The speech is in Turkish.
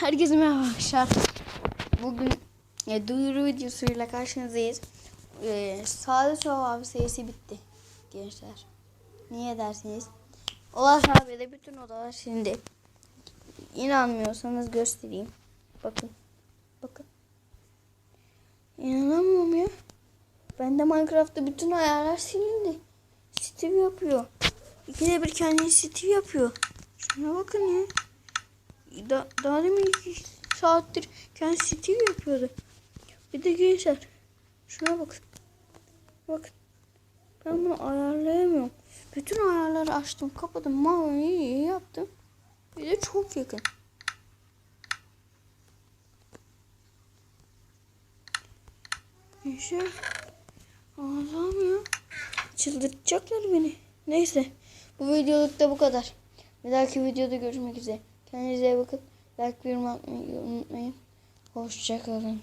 Herkese merhaba arkadaşlar. Bugün e, duyuru videosuyla karşınızdayız. E, Sade abi serisi bitti gençler. Niye dersiniz? Ulaş abi de bütün odalar şimdi. İnanmıyorsanız göstereyim. Bakın. Bakın. İnanamıyorum ya. Bende Minecraft'ta bütün ayarlar silindi. Steve yapıyor. İkide bir kendini Steve yapıyor. Şuna bakın ya. Da, daha demin saattir kendi Steve yapıyordu. Bir de gençler. Şuna bakın. Bakın. Ben bunu ayarlayamıyorum. Bütün ayarları açtım. Kapadım. Mavi iyi yaptım. Bir de çok yakın. Gençler. Allah'ım ya. Çıldırtacaklar beni. Neyse. Bu videoluk da bu kadar. Bir dahaki videoda görüşmek üzere. Kendinize bakın. Like atmayı unutmayın. Hoşçakalın.